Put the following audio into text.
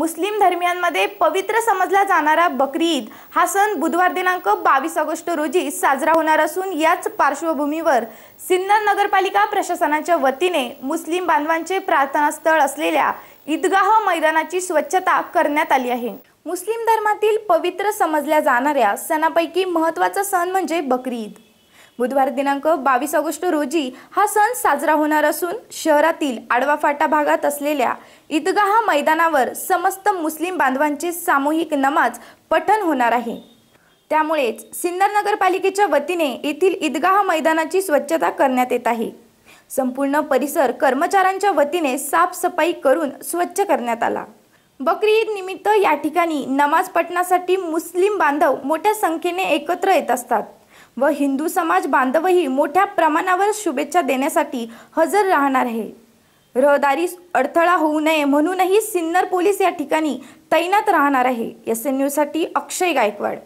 मुस्लिम धर्मियांमध्ये पवित्र समजला जाणारा बकरी ईद हा सण बुधवार दिनांक बावीस ऑगस्ट रोजी साजरा होणार असून याच पार्श्वभूमीवर सिन्नर नगरपालिका प्रशासनाच्या वतीने मुस्लिम बांधवांचे प्रार्थनास्थळ असलेल्या ईदगाह मैदानाची स्वच्छता करण्यात आली आहे. मुस्लिम धर्मातील पवित्र समजल्या जाणाऱ्या सणापैकी महत्त्वाचा सण म्हणजे बकरी ईद बुधवार दिनांक बावीस ऑगस्ट रोजी हा सण साजरा होणार असून शहरातील आडवा फाटा भागात असलेल्या ईदगाह मैदानावर समस्त मुस्लिम बांधवांचे सामूहिक नमाज पठण होणार आहे. त्यामुळेच सिन्नर नगरपालिकेच्या वतीने येथील ईदगाह मैदानाची स्वच्छता करण्यात येत आहे. संपूर्ण परिसर कर्मचाऱ्यांच्या वतीने साफसफाई करून स्वच्छ करण्यात आला. बकरी ईद निमित्त या ठिकाणी नमाज पठणासाठी मुस्लिम बांधव मोठ्या संख्येने एकत्र येत असतात. व हिंदू समाज बांधवही मोठ्या प्रमाणावर शुभेच्छा देण्यासाठी हजर राहणार आहे. रहदारी अडथळा होऊ नये म्हणूनही सिन्नर पोलीस या ठिकाणी तैनात राहणार आहे. एस एन न्यूजसाठी अक्षय गायकवाड.